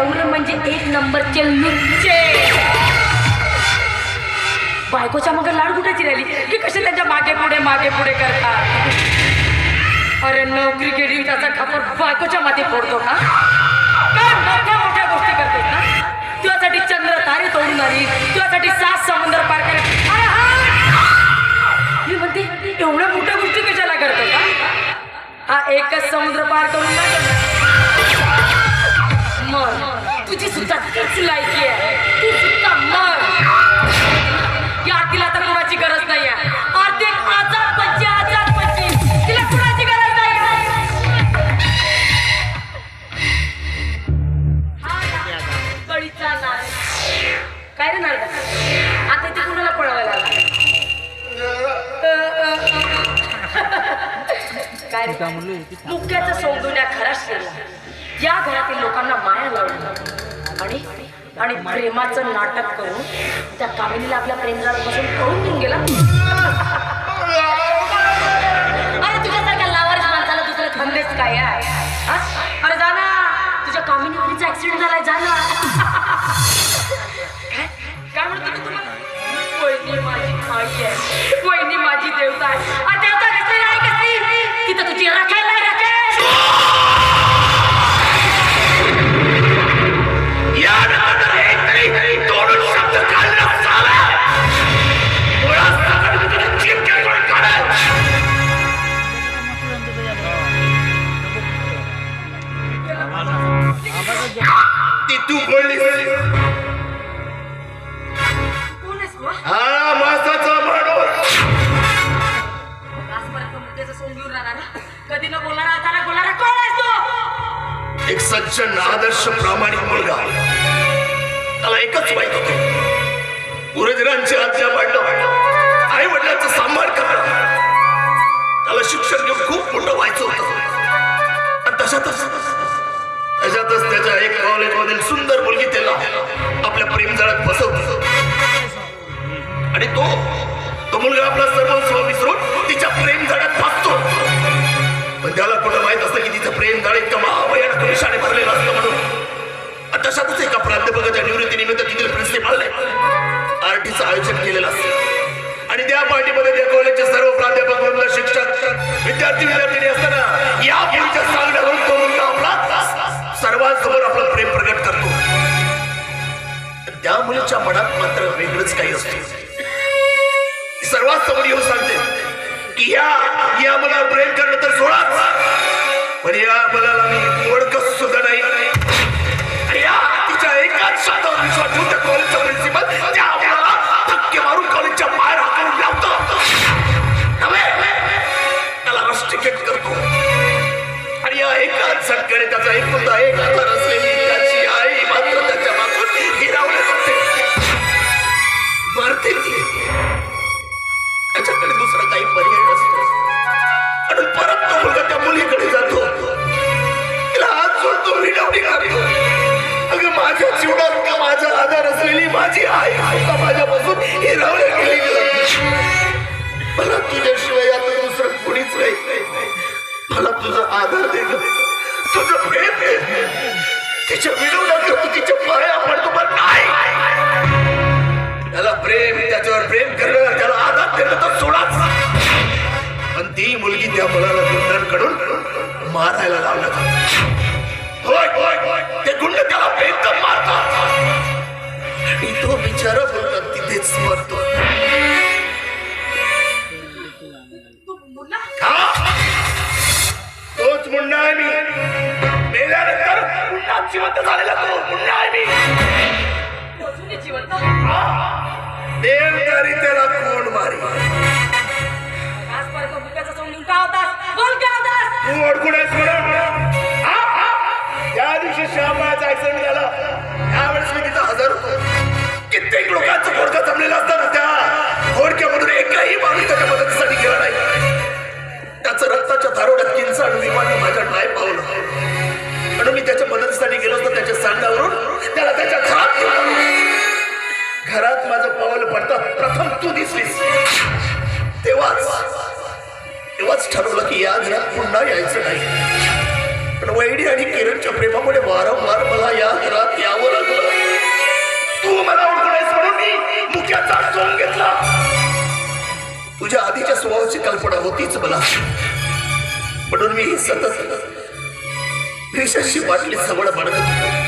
नवरे म्हणजे एक नंबरचे लुच्चे. बायकोच्या मग लाड कुठाची राहिली? की कसे त्यांच्या मागे पुढे मागे पुढे करतात? अरे नोकरी गेली त्याचा खापर बायकोच्या माती फोडतो का? काय मोठ्या मोठ्या गोष्टी करते ना तुझ्यासाठी चंद्र तारे तोडून आली तुझ्यासाठी सात समुद्र पार करे मी म्हणते एवढ्या मोठ्या गोष्टी कशाला करतो का? हा एकच समुद्र पार करून नाही तुझी सुद्धा तीच लायकी आहे. तू सुद्धा मर. या तिला तर कुणाची गरज नाही आहे आर्थिक आजाद पंची आजाद पंची तिला कुणाची गरज नाही? ना, कळीचा काय रे नारदा? आता ते कुणाला पळवायला लागला? काय रे? मुक्याचा सोंगुण्या खरा शिरला. या घरातील लोकांना माया लावली. आणि आणि प्रेमाचं नाटक करून त्या कामिनीला आपल्या प्रेमरात बसून कळून घेऊन गेला. अरे तुझ्यासारख्या लावारिस माणसाला दुसरं खंदेच काय आहे? अरे जा ना. तुझ्या कामिनी मुलीचा ऍक्सिडेंट झालाय जा ना. काय? काय म्हणतो तुम्हाला? वहिनी माझी माळी आहे. वहिनी माझी देवता आहे. ती बोललीस. हा? मासाचा माणूस? कधी न बोलणारा अचानक बोलणारा कोण आहेस तू? एक सज्जन आदर्श प्रामाणिक मुलगा. त्याला एकच माहीत होतं. गुरुजनांची आज्ञा पण त्याला कुठं माहीत असतं की तिचं प्रेम जाळ इतकं महाभयानक विषाने भरलेलं असतं म्हणून. तशातच एका प्राध्यापकाच्या निवृत्तीनिमित्त तिथील प्रिन्सिपालने पार्टीचं आयोजन केलेलं असतं. आणि त्या पार्टीमध्ये त्या कॉलेजचे सर्व प्राध्यापक मुलं शिक्षक विद्यार्थी विद्यार्थिनी असताना या मुलीच्या सांगण्यावरून तो मुलगा आपला सर्वांसमोर आपलं प्रेम प्रकट करतो. त्या मुलीच्या मनात मात्र वेगळंच काही असतं. सर्वात समोर येऊन सांगते या या मला प्रेम करणं तर सोडा पण या मला मी ओळखत माझ्यापासून हिरावले गेले मला तुझ्याशिवाय आता दुसरं कोणीच नाही. मला तुझा आधार दे तुझं प्रेम दे. तिच्या विनवण्या करतो तिच्या पाया पडतो पण नाही. त्याला प्रेम त्याच्यावर प्रेम करणं त्याला आधार देणं तर सोडाच. पण ती मुलगी त्या मुलाला गुंडांकडून मारायला लावला तोच मुंडा आहे मी. मेल्यानंतर पुन्हा जिवंत झालेला तो मुंडा आहे मी. देव तरी त्याला कोण मारी? तू ओळखून आहेस म्हणून? हा? त्या दिवशी श्यामाचा ऍक्सिडेंट झाला त्यावेळेस मी तिथं हजर होतो. कित्येक लोकांचं घोडकं जमलेलं असताना त्या. घोडक्यामधून एकही माणूस त्याच्या मदतीसाठी गेला नाही. धारोड्यात किंचाळ माझ्या नाही पावलं म्हणून मी त्याच्या मदतीसाठी गेलो होतो त्याच्या सांगावरून त्याला त्याच्या घरात घरात माझं पावलं पडतं. प्रथम तू दिसलीस. तेव्हाच तेव्हाच ठरवलं की या घरात पुन्हा यायचं नाही. पण वैडी आणि किरणच्या प्रेमामुळे वारंवार मला या घरात यावं लागलं. तू मला ओळखण्यास म्हणून मी मुख्याचा सोंग घेतला. तुझ्या आधीच्या स्वभावाची कल्पना होतीच मला. म्हणून मी सतत विशेषची बाटली सवड बाळगत होतो.